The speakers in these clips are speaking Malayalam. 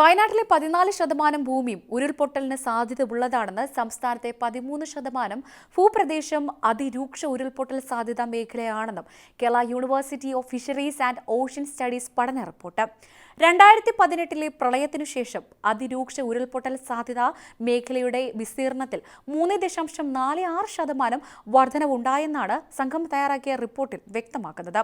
വയനാട്ടിലെ പതിനാല് ശതമാനം ഭൂമിയും ഉരുൾപൊട്ടലിന് സാധ്യത ഉള്ളതാണെന്ന് സംസ്ഥാനത്തെ പതിമൂന്ന് ശതമാനം ഭൂപ്രദേശം അതിരൂക്ഷ ഉരുൾപൊട്ടൽ സാധ്യത മേഖലയാണെന്നും Kerala university of fisheries and ocean studies പഠന റിപ്പോർട്ട്. രണ്ടായിരത്തി പതിനെട്ടിലെ പ്രളയത്തിനു ശേഷം അതിരൂക്ഷ ഉരുൾപൊട്ടൽ സാധ്യത മേഖലയുടെ വിസ്തീർണത്തിൽ മൂന്ന് ദശാംശം നാല് ആറ് ശതമാനം വർധനവുണ്ടായെന്നാണ് സംഘം തയ്യാറാക്കിയ റിപ്പോർട്ടിൽ വ്യക്തമാക്കുന്നത്.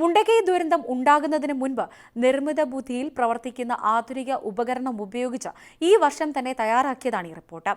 മുണ്ടകൈ ദുരന്തം ഉണ്ടാകുന്നതിന് മുൻപ് നിർമ്മിത ബുദ്ധിയിൽ പ്രവർത്തിക്കുന്ന ആധുനിക ഉപകരണം ഉപയോഗിച്ച് ഈ വർഷം തന്നെ തയ്യാറാക്കിയതാണ് ഈ റിപ്പോർട്ട്.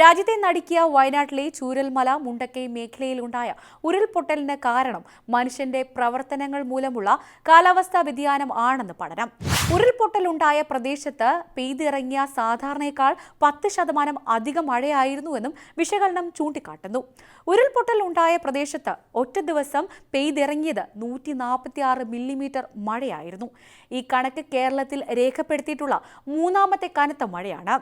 രാജ്യത്തെ നടുക്കിയ വയനാട്ടിലെ ചൂരൽമല മുണ്ടക്കൈ മേഖലയിലുണ്ടായ ഉരുൾപൊട്ടലിന് കാരണം മനുഷ്യന്റെ പ്രവർത്തനങ്ങൾ മൂലമുള്ള കാലാവസ്ഥാ വ്യതിയാനം ആണെന്ന് പഠനം. ഉരുൾപൊട്ടലുണ്ടായ പ്രദേശത്ത് പെയ്തിറങ്ങിയ സാധാരണയേക്കാൾ പത്ത് ശതമാനം അധികം മഴയായിരുന്നുവെന്നും വിശകലനം ചൂണ്ടിക്കാട്ടുന്നു. ഉരുൾപൊട്ടൽ ഉണ്ടായ പ്രദേശത്ത് ഒറ്റ ദിവസം പെയ്തിറങ്ങിയത് നൂറ്റി നാൽപ്പത്തി ആറ് മില്ലിമീറ്റർ മഴയായിരുന്നു. ഈ കണക്ക് കേരളത്തിൽ രേഖപ്പെടുത്തിയിട്ടുള്ള മൂന്നാമത്തെ കനത്ത മഴയാണ്.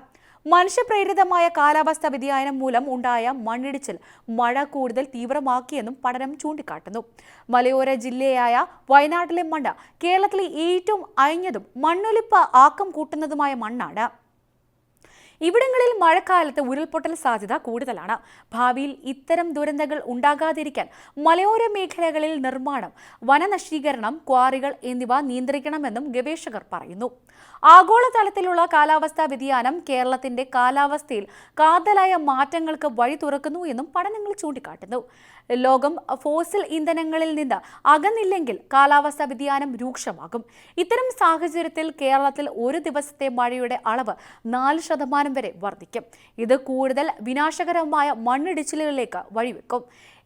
മനുഷ്യപ്രേരിതമായ കാലാവസ്ഥാ വ്യതിയാനം മൂലം ഉണ്ടായ മണ്ണിടിച്ചിൽ മഴ കൂടുതൽ തീവ്രമാക്കിയെന്നും പഠനം ചൂണ്ടിക്കാട്ടുന്നു. മലയോര ജില്ലയായ വയനാട്ടിലെ മണ്ണ് കേരളത്തിലെ ഏറ്റവും അയഞ്ഞതും മണ്ണൊലിപ്പ് ആക്കം കൂട്ടുന്നതുമായ മണ്ണാണ്. ഇവിടങ്ങളിൽ മഴക്കാലത്ത് ഉരുൾപൊട്ടൽ സാധ്യത കൂടുതലാണ്. ഭാവിയിൽ ഇത്തരം ദുരന്തങ്ങൾ ഉണ്ടാകാതിരിക്കാൻ മലയോര മേഖലകളിൽ നിർമ്മാണം വനനശീകരണം ക്വാറികൾ എന്നിവ നിയന്ത്രിക്കണമെന്നും ഗവേഷകർ പറയുന്നു. ആഗോളതലത്തിലുള്ള കാലാവസ്ഥാ വ്യതിയാനം കേരളത്തിന്റെ കാലാവസ്ഥയിൽ കാതലായ മാറ്റങ്ങൾക്ക് വഴി തുറക്കുന്നു എന്നും പഠനങ്ങൾ ചൂണ്ടിക്കാട്ടുന്നു. ലോകം ഫോസിൽ ഇന്ധനങ്ങളിൽ നിന്ന് അകന്നില്ലെങ്കിൽ കാലാവസ്ഥാ വ്യതിയാനം രൂക്ഷമാകും. ഇത്തരം സാഹചര്യത്തിൽ കേരളത്തിൽ ഒരു ദിവസത്തെ മഴയുടെ അളവ് നാല് ശതമാനം വരെ വർദ്ധിക്കും ഇത് കൂടുതൽ വിനാശകരമായ മണ്ണിടിച്ചിലുകളിലേക്ക് വഴിവെക്കും.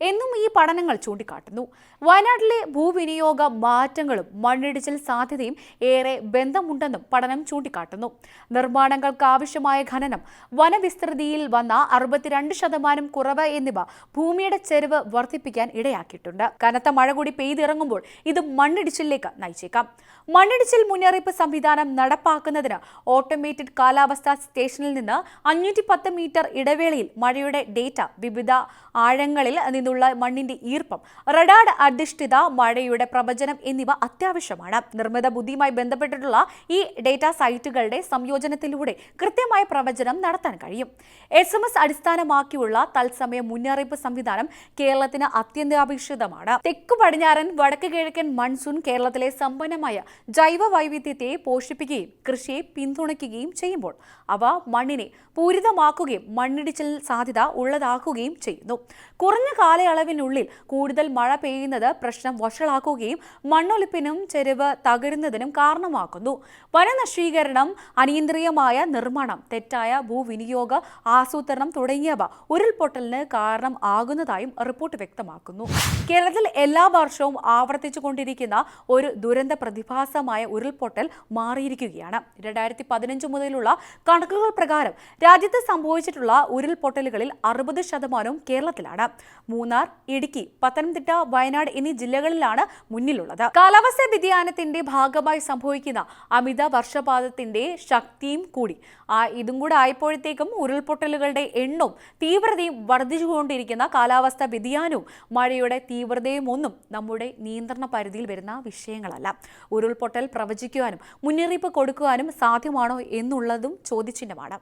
എന്നും ഈ പഠനങ്ങൾ ചൂണ്ടിക്കാട്ടുന്നു. വയനാട്ടിലെ ഭൂവിനിയോഗ മാറ്റങ്ങളും മണ്ണിടിച്ചിൽ സാധ്യതയും ഏറെ ബന്ധമുണ്ടെന്നും പഠനം ചൂണ്ടിക്കാട്ടുന്നു. നിർമ്മാണങ്ങൾക്ക് ആവശ്യമായ ഖനനം വനവിസ്തൃതിയിൽ വന്ന അറുപത്തിരണ്ട് ശതമാനം കുറവ് എന്നിവ ഭൂമിയുടെ ചെരുവ് വർദ്ധിപ്പിക്കാൻ ഇടയാക്കിയിട്ടുണ്ട്. കനത്ത മഴ കൂടി പെയ്തിറങ്ങുമ്പോൾ ഇത് മണ്ണിടിച്ചിലേക്ക് നയിച്ചേക്കാം. മണ്ണിടിച്ചിൽ മുന്നറിയിപ്പ് സംവിധാനം നടപ്പാക്കുന്നതിന് ഓട്ടോമേറ്റഡ് കാലാവസ്ഥാ സ്റ്റേഷനിൽ നിന്ന് അഞ്ഞൂറ്റി മീറ്റർ ഇടവേളയിൽ മഴയുടെ ഡേറ്റ വിവിധ ആഴങ്ങളിൽ നിന്നുള്ള മണ്ണിന്റെ ഈർപ്പം റഡാർഡ് അധിഷ്ഠിത മഴയുടെ പ്രവചനം എന്നിവ അത്യാവശ്യമാണ്. നിർമ്മിത ബുദ്ധിയുമായി ബന്ധപ്പെട്ടിട്ടുള്ള ഈ ഡേറ്റ സൈറ്റുകളുടെ സംയോജനത്തിലൂടെ കൃത്യമായ പ്രവചനം നടത്താൻ കഴിയും. എസ് എം എസ് അടിസ്ഥാനമാക്കിയുള്ള തത്സമയ മുന്നറിയിപ്പ് സംവിധാനം കേരളത്തിന് അത്യന്താപേക്ഷിതമാണ്. തെക്കു പടിഞ്ഞാറൻ വടക്ക് കിഴക്കൻ മൺസൂൺ കേരളത്തിലെ സമ്പന്നമായ ജൈവ വൈവിധ്യത്തെ പോഷിപ്പിക്കുകയും കൃഷിയെ പിന്തുണയ്ക്കുകയും ചെയ്യുമ്പോൾ അവ മണ്ണിനെ പൂരിതമാക്കുകയും മണ്ണിടിച്ചിൽ സാധ്യത ഉള്ളതാക്കുകയും ചെയ്യുന്നു. കുറഞ്ഞ കാലയളവിനുള്ളിൽ കൂടുതൽ മഴ പെയ്യുന്നത് പ്രശ്നം വഷളാക്കുകയും മണ്ണൊലിപ്പിനും ചെരുവ് തകരുന്നതിനും കാരണമാക്കുന്നു വനനശീകരണം അനിയന്ത്രീയമായ നിർമ്മാണം തെറ്റായ ഭൂവിനിയോഗ ആസൂത്രണം തുടങ്ങിയവ ഉരുൾപൊട്ടലിന് കാരണം ആകുന്നതായും റിപ്പോർട്ട് വ്യക്തമാക്കുന്നു. കേരളത്തിൽ എല്ലാ വർഷവും ആവർത്തിച്ചുകൊണ്ടിരിക്കുന്ന ഒരു ദുരന്ത പ്രതിഭാസമായ ഉരുൾപൊട്ടൽ മാറിയിരിക്കുകയാണ്. രണ്ടായിരത്തി പതിനഞ്ച് മുതലുള്ള കണക്കുകൾ പ്രകാരം രാജ്യത്ത് സംഭവിച്ചിട്ടുള്ള ഉരുൾപൊട്ടലുകളിൽ അറുപത് ശതമാനവും കേരളത്തിലാണ്. മൂന്നാർ ഇടുക്കി പത്തനംതിട്ട വയനാട് എന്നീ ജില്ലകളിലാണ് മുന്നിലുള്ളത്. കാലാവസ്ഥാ വ്യതിയാനത്തിന്റെ ഭാഗമായി സംഭവിക്കുന്ന അമിത വർഷപാതത്തിന്റെ ശക്തിയും കൂടി. ആ ഇതും കൂടെ ആയപ്പോഴത്തേക്കും ഉരുൾപൊട്ടലുകളുടെ എണ്ണവും തീവ്രതയും വർദ്ധിച്ചുകൊണ്ടിരിക്കുന്ന കാലാവസ്ഥാ വ്യതിയാനവും മഴയുടെ തീവ്രതയും ഒന്നും നമ്മുടെ നിയന്ത്രണ പരിധിയിൽ വരുന്ന വിഷയങ്ങളല്ല. ഉരുൾപൊട്ടൽ പ്രവചിക്കുവാനും മുന്നറിയിപ്പ് കൊടുക്കുവാനും സാധ്യമാണോ എന്നുള്ളതും ചോദ്യചിഹ്നമാണ്.